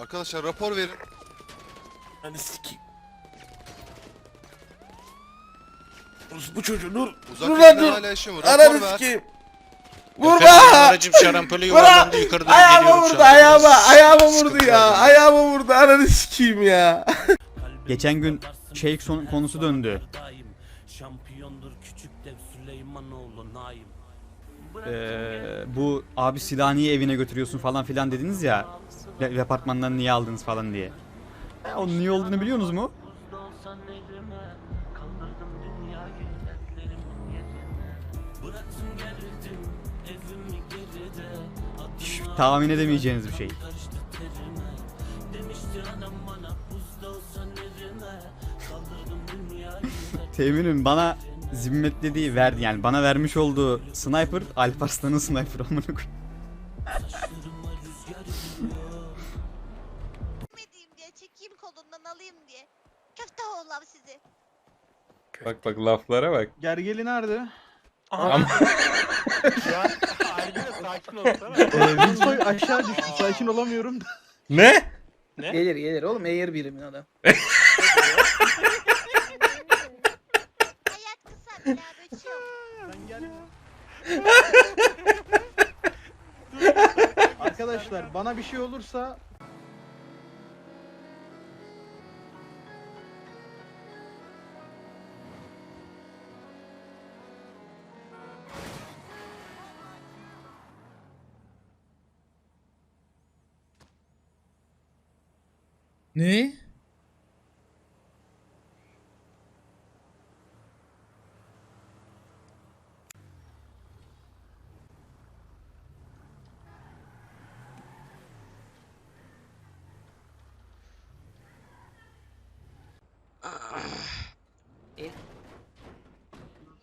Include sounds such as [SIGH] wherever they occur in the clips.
Arkadaşlar rapor verin. Hani sikeyim. Bu çocuğu dur. Uzaktakiler dur. hala yaşıyor mu? Rapor Ananı ver. sikeyim. Vurma! aracım şarampole yuvarlandı yukarı doğru Ayağıma vurdu ayağıma ayağıma vurdu ya ayağıma vurdu ananı sikeyim ya. [LAUGHS] Geçen gün şey son- konusu döndü. Şampiyondur küçük dev Süleymanoğlu Naim. Ee, bu abi silahı niye evine götürüyorsun falan filan dediniz ya. Ve apartmandan niye aldınız falan diye. Ya, onun niye olduğunu biliyorsunuz mu? Adımı tahmin edemeyeceğiniz bir şey. [LAUGHS] Temin'in bana zimmetlediği verdi yani bana vermiş olduğu sniper Alparslan'ın sniper amına koyayım. Bak bak laflara bak. Gergeli nerede? Ama [LAUGHS] sakin ol Ee, Wilsoy aşağı düştü. Sakin olamıyorum. ne? Gelir gelir oğlum eğer birimin adam. [LAUGHS] Hayat kısa bir daha böçüyor. Sen gel. Arkadaşlar bana bir şey olursa Ne?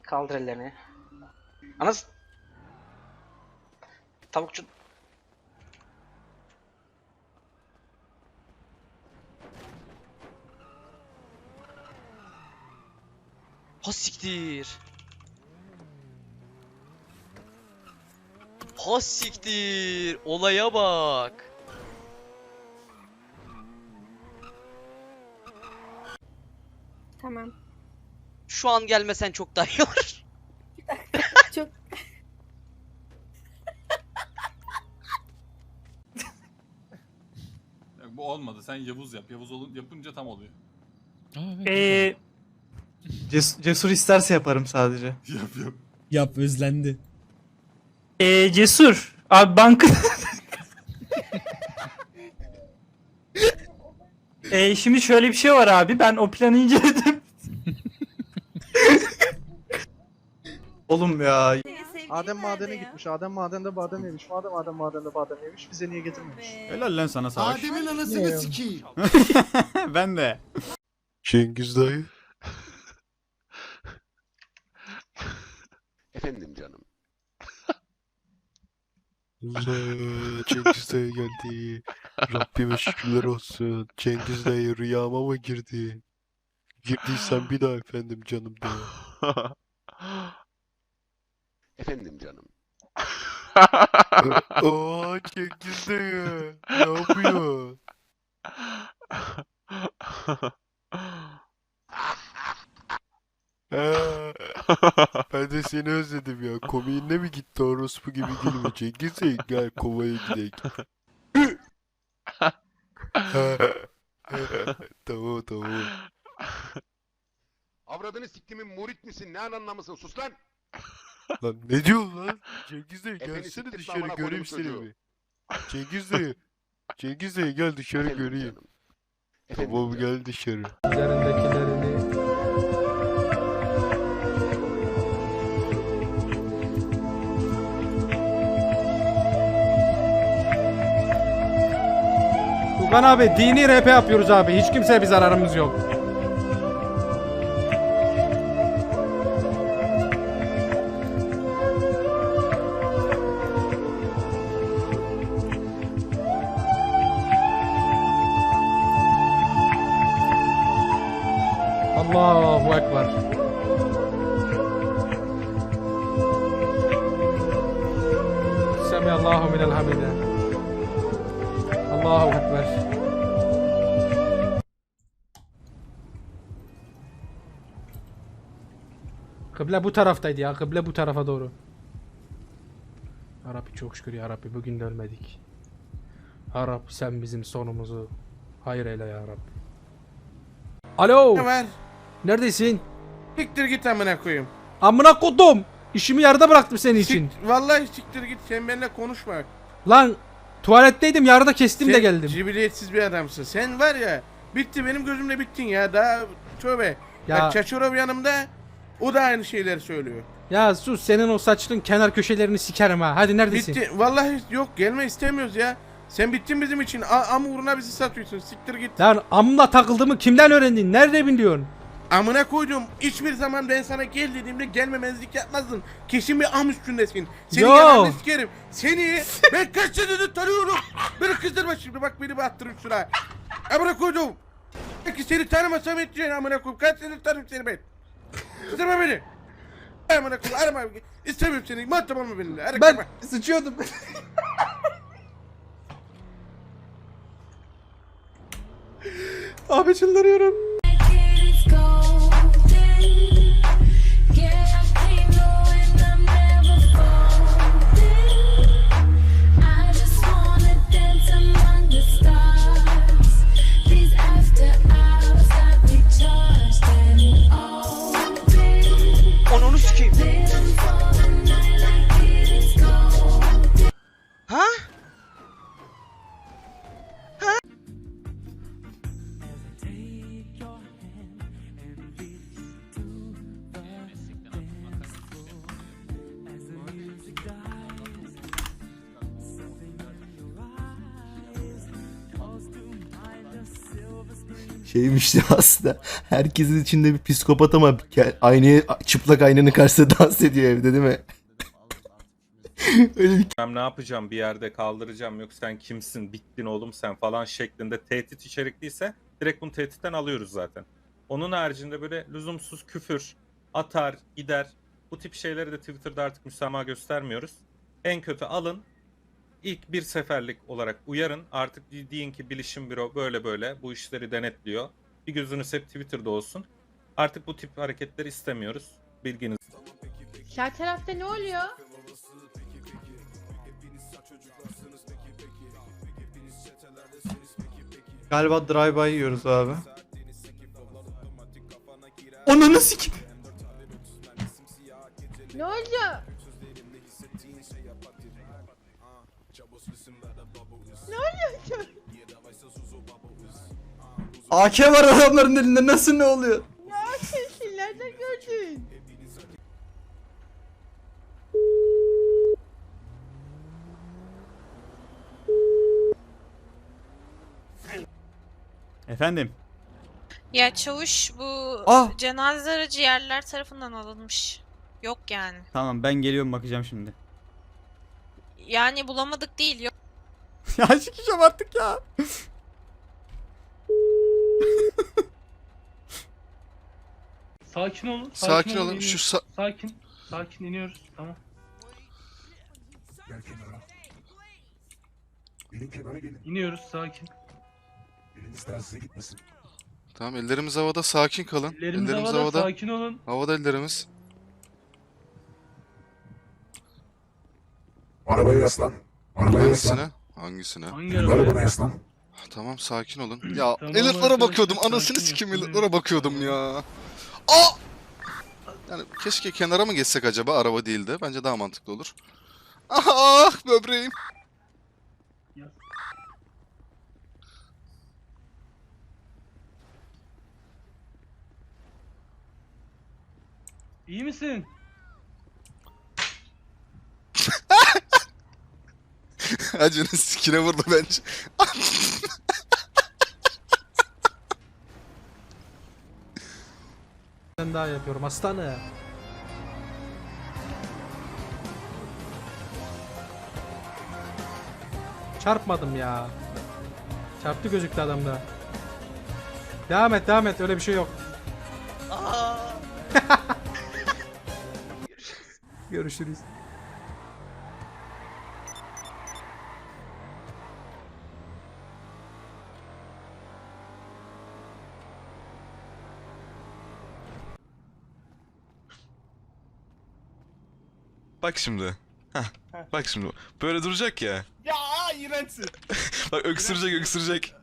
Kaldır ellerini. Anas. Tavukçu. Ha siktir. Ha siktir. Olaya bak. Tamam. Şu an gelmesen çok daha iyi olur. [LAUGHS] Çok Bu olmadı. Sen Yavuz yap. Yavuz olun yapınca tam oluyor. Ee, cesur isterse yaparım sadece. [LAUGHS] Yap yap. Yap özlendi. Ee, cesur. Abi banka... [LAUGHS] ee, şimdi şöyle bir şey var abi. Ben o planı inceledim. [LAUGHS] Oğlum ya. Adem madene gitmiş. Adem madende badem yemiş. Madem Adem madende badem yemiş. Bize niye getirmemiş? Helal lan sana savaş. anasını sikeyim. ben de. Cengiz dayı. Efendim canım. Cengiz dayı geldi. Rabbime şükürler olsun. Cengiz dayı rüyama mı girdi? Girdiysen bir daha efendim canım dayı. Efendim canım. Oo Cengiz dayı. Ne yapıyor? [LAUGHS] Ha, [LAUGHS] ben de seni özledim ya. Komiğinle mi gitti orospu gibi gülme. Cengiz dayı gel kovaya gidelim. tamam tamam. Avradını siktimin murit misin? Ne anlamısın? Sus lan! Lan ne diyorsun lan? Cengiz dayı Efendim, gelsene siktir dışarı göreyim koydum seni çocuğu. bir. Cengiz dayı. Cengiz dayı gel dışarı Efendim göreyim. canım. Efendim Tamam canım. gel dışarı. Üzerindekilerini. Tugan abi dini rap yapıyoruz abi. Hiç kimseye bir zararımız yok. Allahu Ekber. Semi Allahu minel hamide. Kıble bu taraftaydı ya. Kıble bu tarafa doğru. Rabbi çok şükür ya Rabbi bugün de ölmedik. Ya Rabbi sen bizim sonumuzu hayır eyle ya Rabbi. Alo. Ne var? Neredesin? Siktir git amına koyayım. Amına kodum. İşimi yarıda bıraktım senin için. Sik, vallahi siktir git sen benimle konuşma. Lan tuvaletteydim yarıda kestim de Sen geldim. cibiliyetsiz bir adamsın. Sen var ya bitti benim gözümle bittin ya daha tövbe. Ya, Ya- Çaçorov yanımda o da aynı şeyleri söylüyor. Ya sus senin o saçının kenar köşelerini sikerim ha. Hadi neredesin? Bitti. Vallahi yok gelme istemiyoruz ya. Sen bittin bizim için. A am uğruna bizi satıyorsun. Siktir git. Lan amla takıldığımı kimden öğrendin? Nerede biliyorsun? Amına koydum. Hiçbir zaman ben sana gel dediğimde gelmemezlik yapmazdın. Kesin bir am üstündesin. Seni Yo. yalanını sikerim. Seni ben kaç senedir tanıyorum. Beni kızdırma şimdi. Bak beni battırın şuna. Amına koydum. Peki seni tanımasam edeceğin amına koyayım. Kaç senedir tanıyorum seni ben. Kızdırma beni. Amına koyayım. Arama. İstemiyorum seni. Muhatap olma benimle. Hadi Ben sıçıyordum. [LAUGHS] Abi çıldırıyorum. keep Şeymiş de [LAUGHS] aslında herkesin içinde bir psikopat ama aynaya çıplak aynanın karşısında dans ediyor evde değil mi? [LAUGHS] Öyle bir Ben ne yapacağım bir yerde kaldıracağım yok sen kimsin bittin oğlum sen falan şeklinde tehdit içerikliyse direkt bunu tehditten alıyoruz zaten. Onun haricinde böyle lüzumsuz küfür, atar, gider bu tip şeyleri de Twitter'da artık müsamaha göstermiyoruz. En kötü alın ilk bir seferlik olarak uyarın artık de- deyin ki bilişim büro böyle böyle bu işleri denetliyor. Bir gözünüz hep Twitter'da olsun. Artık bu tip hareketleri istemiyoruz. Bilginiz Sağ tarafta ne oluyor? Galiba drive-by yiyoruz abi. Onunu sik. Ne oldu? AK var adamların elinde nasıl ne oluyor? Nereden gördün? Efendim. Ya çavuş bu Ah! cenaze aracı yerler tarafından alınmış. Yok yani. Tamam ben geliyorum bakacağım şimdi. Yani bulamadık değil yok. [LAUGHS] ya çıkacağım artık ya. [LAUGHS] Sakin olun. Sakin olun. Şu sa- Sakin. Sakin iniyoruz. Tamam. İniyoruz sakin. Tamam ellerimiz havada sakin kalın. Ellerimiz, havada, sakin olun. Havada ellerimiz. Arabaya yaslan. Arabaya yaslan. Hangisine? Hangisine? Hangi Arabaya yaslan. Tamam sakin olun. [CLEARS THROAT] Ya Tamam arkadaşlar, bakıyordum. Anasını sakin sikeyim olun. Bakıyordum ya. Aa! Yani keşke kenara mı geçsek acaba? Araba değil de. Bence daha mantıklı olur. Ah böbreğim. İyi misin? [LAUGHS] [LAUGHS] Acının sikine vurdu bence. Ben daha yapıyorum hastane. Çarpmadım ya. Çarptı gözüktü adamda. Devam et devam et öyle bir şey yok. [LAUGHS] Görüşürüz. Bak şimdi. Heh. Bak şimdi. Böyle duracak ya. Ya iğrençsin. [LAUGHS] Bak öksürecek öksürecek.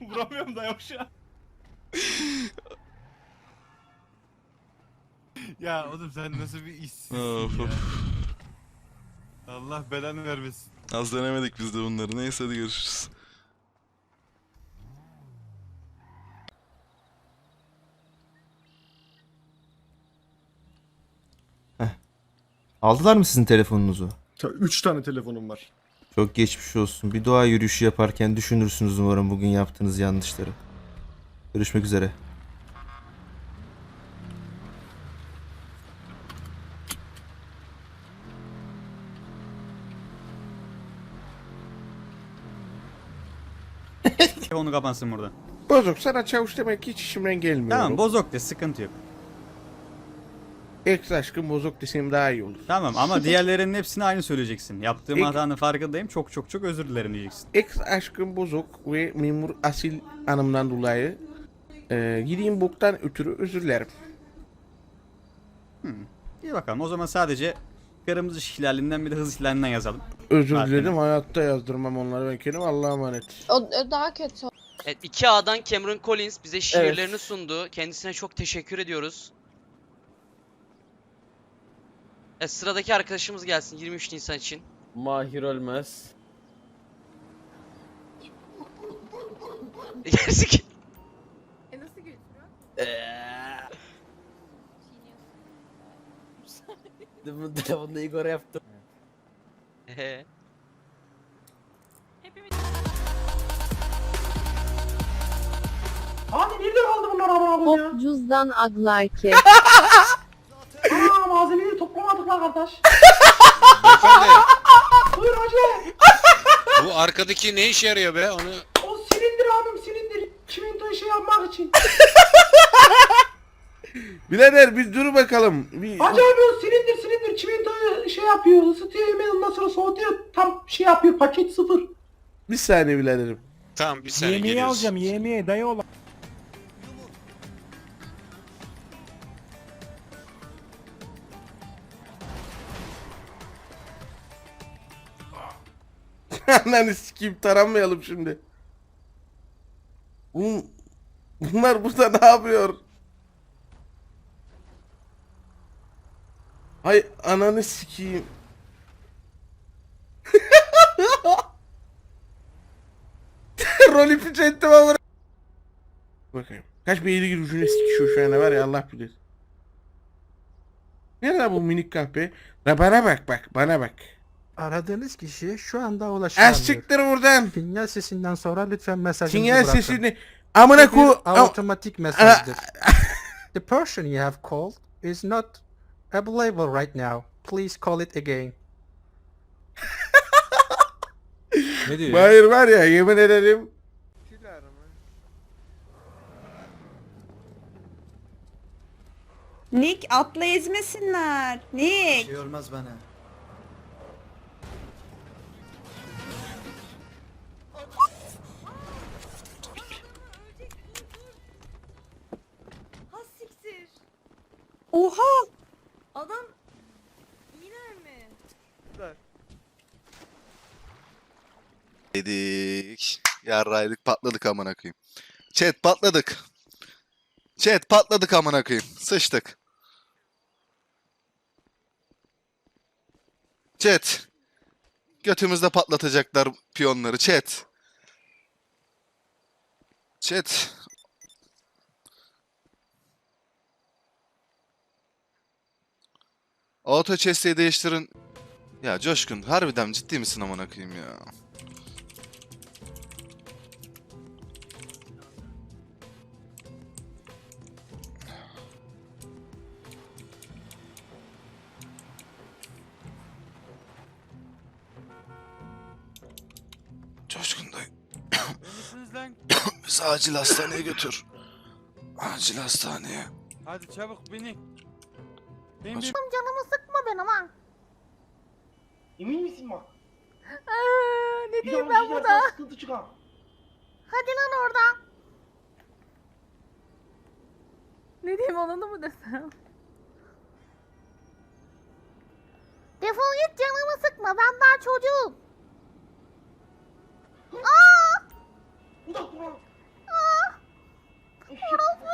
[LAUGHS] Vuramıyorum da yok şu an. ya oğlum sen nasıl bir işsizsin Of, ya. of. Allah belanı vermesin. Az denemedik biz de bunları. Neyse hadi görüşürüz. Aldılar mı sizin telefonunuzu? 3 tane telefonum var. Çok geçmiş olsun. Bir doğa yürüyüşü yaparken düşünürsünüz umarım bugün yaptığınız yanlışları. Görüşmek üzere. Onu kapansın burada. Bozuk sana çavuş demek hiç işimden gelmiyor. Tamam bozok de sıkıntı yok. Ex aşkım bozuk desem daha iyi olur. Tamam ama diğerlerinin hepsini aynı söyleyeceksin. Yaptığım Ek- hatanın farkındayım. Çok çok çok özür dilerim diyeceksin. Ex aşkım bozuk ve memur asil hanımdan dolayı e, yediğim boktan ötürü özür dilerim. İyi bakalım o zaman sadece kırmızı ışık ihlalinden bir de hız ihlalinden yazalım. Özür Zaten. dilerim hayatta yazdırmam onları ben kendim Allah'a emanet. O, daha kötü. Evet 2A'dan Cameron Collins bize şiirlerini sundu. Kendisine çok teşekkür ediyoruz. Evet, sıradaki arkadaşımız gelsin 23 Nisan için. Mahir Ölmez. [LAUGHS] Gerçek. E nasıl götürüyor? [LAUGHS] Telefonda Igor yaptım. Ehe. Abi nerede kaldı bunlar amına koyayım ya? Cüzdan aglarke. [LAUGHS] Aa malzemeleri toplamadık lan kardeş. Beyefendi Buyur hacı. bu arkadaki ne işe yarıyor be? Onu O silindir abim silindir. Çimento şey yapmak için. Birader biz dur bakalım. Bir... Hacı abi o silindir silindir çimentoyu şey yapıyor ısıtıyor hemen ondan sonra soğutuyor tam şey yapıyor paket sıfır. Bir saniye biraderim. tamam bir saniye Yemeği geliyoruz. alacağım yemeği dayı oğlan. Ananı sikeyim taranmayalım şimdi. Oğlum, bunlar burada ne yapıyor? Hay ananı sikeyim. [LAUGHS] Rol ipi ettim ama. Bakayım. Kaç bir yeri ucuna sikişiyor şu anda var ya Allah bilir. Nerede bu minik kahpe? Bana bak bak bana bak. Aradığınız kişiye şu anda Az ulaşılamıyor. siktir buradan. Sinyal sesinden sonra lütfen mesajınızı Sinyal bırakın. sesini amına Bu bir ku Am- otomatik mesajdır. [LAUGHS] The person you have called is not available right now. Please call it again. [LAUGHS] Ne diyor? Hayır var ya yemin ederim. Nick atla ezmesinler. Nick. Şey olmaz bana. Oha. Adam iner mi? Yedik. Yarraydık patladık amına koyayım. Chat patladık. Chat patladık amına koyayım. Sıçtık. Chat. Götümüzde patlatacaklar piyonları chat. Chat. Auto chest'i değiştirin. Ya Coşkun harbiden ciddi misin amına koyayım ya? Coşkun dayı. [COUGHS] Bizi acil hastaneye götür. Acil hastaneye. Hadi çabuk binin. Benim bir... Canımı sıkma benim ha. Emin misin bak? Aa, ne Bir diyeyim ben burada? sıkıntı çıkar. Hadi lan oradan. Ne diyeyim olanı mı desem? Defol git canımı sıkma ben daha çocuğum. Aa! Uzak dur lan. Aa! Eşek. Orospu.